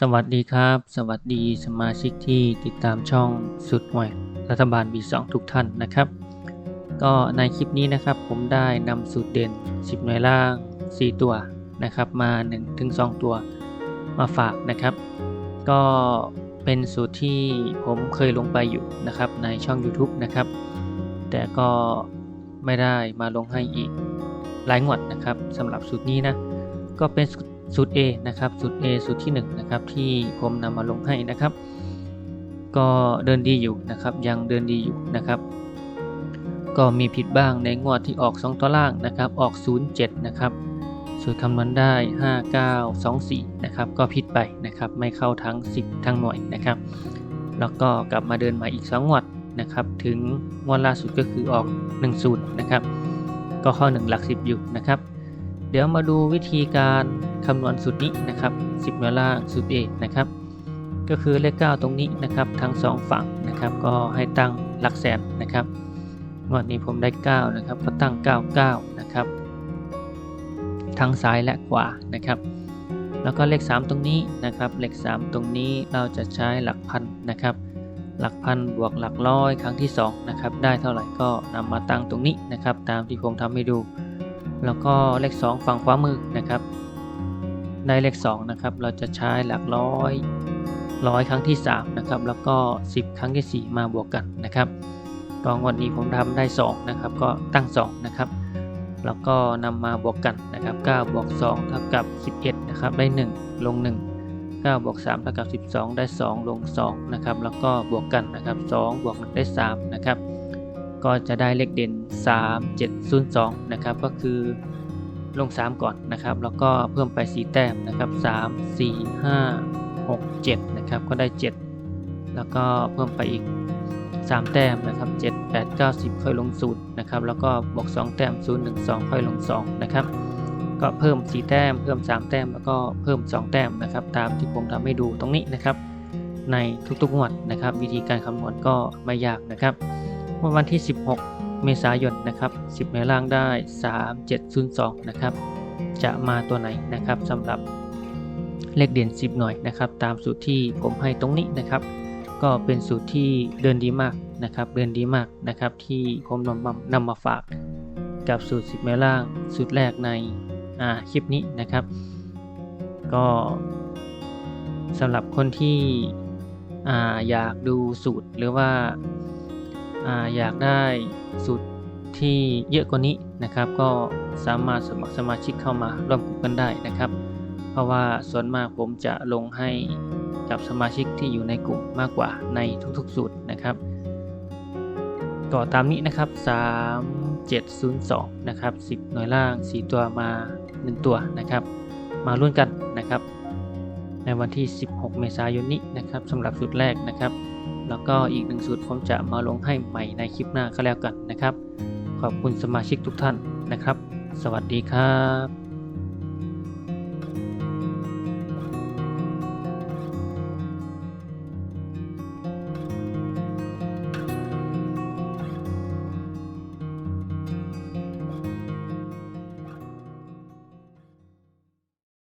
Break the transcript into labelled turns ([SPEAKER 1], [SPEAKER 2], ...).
[SPEAKER 1] สวัสดีครับ สวัสดีสมาชิกที่ติดตามช่องสุดหน่วยรัฐบาล B2 ทุกท่านนะครับ ก็ในคลิปนี้นะครับผมได้นำสูตรเด่น 10 หน่วยล่าง 4 ตัวนะครับ มา 1-2 ตัวมาฝากนะครับ ก็เป็นสูตรที่ผมเคยลงไปอยู่นะครับในช่อง YouTube นะครับ แต่ก็ไม่ได้มาลงให้อีกหลายงวดนะครับสำหรับสูตรนี้นะก็เป็น สูตร A นะครับสูตร A สูตรที่1นะครับที่ผมนำมาลงให้นะครับ ก็เดินดีอยู่นะครับยังเดินดีอยู่นะครับ ก็มีผิดบ้างในงวดที่ออก 2 ตัวล่างนะครับออก 07 นะครับสูตรคำนวณได้ 5924 นะครับก็ผิดไปนะครับไม่เข้าทั้ง 10 ทั้งหน่วยนะครับ แล้วก็กลับมาเดินมาอีก 2 งวดนะครับถึงงวดล่าสุดก็คือออก 10 นะครับ ก็เข้า 1 หลัก 10 อยู่นะครับ เดี๋ยวมาดูวิธีการ คำนวณสูตรนี้นะครับ 10หน่วยล่างสูตร A นะครับ ก็คือเลข 9 ตรงนี้นะครับทั้ง 2 ฝั่งนะครับ ก็ให้ตั้งหลักแสนนะครับงวดนี้ผมได้ 9 นะครับ ก็ตั้ง 99 นะครับ ทั้งซ้ายและขวานะครับ แล้วก็เลข 3 ตรงนี้นะครับ เลข 3 ตรงนี้เราจะใช้หลักพันนะครับ หลักพันบวกหลักร้อยครั้งที่ 2 นะครับ ได้เท่าไหร่ก็นำมาตั้งตรงนี้นะครับ ตามที่ผมทำให้ดู แล้วก็เลข 2 ฝั่งขวามือนะครับ ได้เลข2นะครับเราจะใช้หลักร้อยร้อยครั้งที่3นะครับแล้วก็ 10 ครั้งที่ 4 มาบวกกันนะครับก็งวันนี้ผมทำได้2นะครับก็ตั้ง2นะครับแล้วก็นำมาบวกกันนะครับ9บวก2เท่ากับ 11นะครับได้ 1 ลง 1 9บวก3เท่ากับ 12 ได้ 2 ลง2นะครับแล้วก็บวกกันนะครับ2บวก1ได้3นะครับก็จะได้เลขเด่น 3 7 0 2นะครับก็คือ ลง 3 ก่อนนะครับ แล้วก็เพิ่มไป 4 แต้มนะครับ 3 4 5 6 7 นะครับ ก็ได้ 7 แล้วก็เพิ่มไปอีก 3 แต้มนะครับ 7 8 9 10 ค่อยลง0นะครับ แล้วก็บวก 2 แต้ม 0 1 2 ค่อยลง 2 นะครับ ก็เพิ่ม 4 แต้ม เพิ่ม 3 แต้ม แล้วก็เพิ่ม 2 แต้มนะครับ ตามที่ผมทำให้ดูตรงนี้นะครับ ในทุกๆงวดนะครับ วิธีการคำนวณก็ไม่ยากนะครับ วันที่ 16 เมษายนนะครับ 10 ในล่างได้ 3702 นะครับ จะมาตัวไหนนะครับสำหรับเลขเด่น 10 หน่อยนะครับ ตามสูตรที่ผมให้ตรงนี้นะครับ ก็เป็นสูตรที่เดินดีมากนะครับ เดินดีมากนะครับ ที่ผมนำมานำมาฝากกับสูตร 10 ในล่าง สูตรแรกในคลิปนี้นะครับ ก็สำหรับคนที่ออยากดูสูตรหรือว่า อยากได้สูตรที่เยอะกว่านี้นะครับ ก็สามารถสมัครสมาชิกเข้ามาร่วมกลุ่มกันได้นะครับ เพราะว่าส่วนมากผมจะลงให้กับสมาชิกที่อยู่ในกลุ่มมากกว่าในทุกๆสูตรนะครับก็ตามนี้นะครับ 3702 นะครับ 10 หน่วยล่าง 4 ตัวมา 1 ตัวนะครับ มาลุ้นกันนะครับ ในวันที่ 16 เมษายนนี้นะครับสำหรับสูตรแรกนะครับ แล้วก็อีกหนึ่งสูตรผมจะมาลงให้ใหม่ในคลิปหน้าก็แล้วกันนะครับ ขอบคุณสมาชิกทุกท่านนะครับ สวัสดีครับ